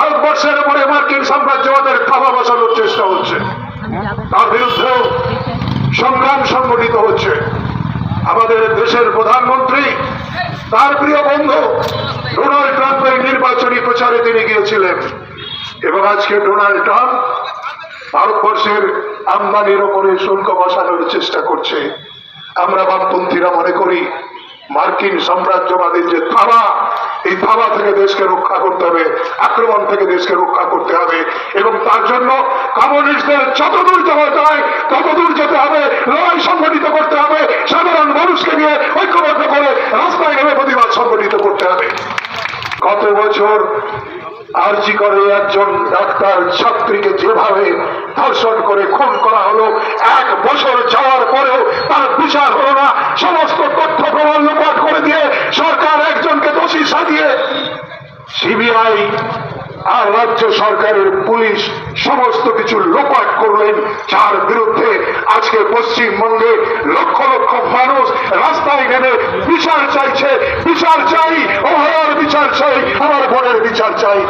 ভারতবর্ষের উপরে মার্কিন সাম্রাজ্যবাদের থাবা বসানোর চেষ্টা হচ্ছে। তার বিরুদ্ধেও সংগ্রাম সংগঠিত হচ্ছে। আমাদের দেশের প্রধানমন্ত্রী, তার প্রিয় বন্ধু, ডোনাল্ড ট্রাম্পের নির্বাচনী প্রচারে তিনি গিয়েছিলেন। এবং আজকে ডোনাল্ড ট্রাম্প ভারতবর্ষের আমদানির ওপরে শুল্ক বসানোর চেষ্টা করছে। আমরা বামপন্থীরা মনে করি, মার্কিন সাম্রাজ্যবাদীর যে থাবা থাবা থেকে দেশকে রক্ষা করতে হবে, আক্রমণ থেকে দেশকে রক্ষা করতে হবে এবং তার জন্য কমিউনিস্টদের যতদূর যাওয়া যায় ততদূর যেতে হবে, লড়াই সংগঠিত করতে হবে, সাধারণ মানুষকে নিয়ে ঐক্যবদ্ধ করে রাস্তায় নেমে প্রতিবাদ সংগঠিত করতে হবে। গত বছর আর্জি করে একজন ডাক্তার ছাত্রীকে যেভাবে ধর্ষণ করে খুন করা হলো, এক বছর যাওয়ার পরেও তার বিচার হলো না, সমস্ত তথ্য প্রমাণ লোপাট করে দিয়ে সিবিআই আর রাজ্য সরকারের পুলিশ সমস্ত কিছু লোপাট করলেন। যার বিরুদ্ধে আজকে পশ্চিমবঙ্গে লক্ষ লক্ষ মানুষ রাস্তায় নেমে বিচার চাইছে। বিচার চাই ও হওয়ার বিচার চাই, আমার ঘরের বিচার চাই।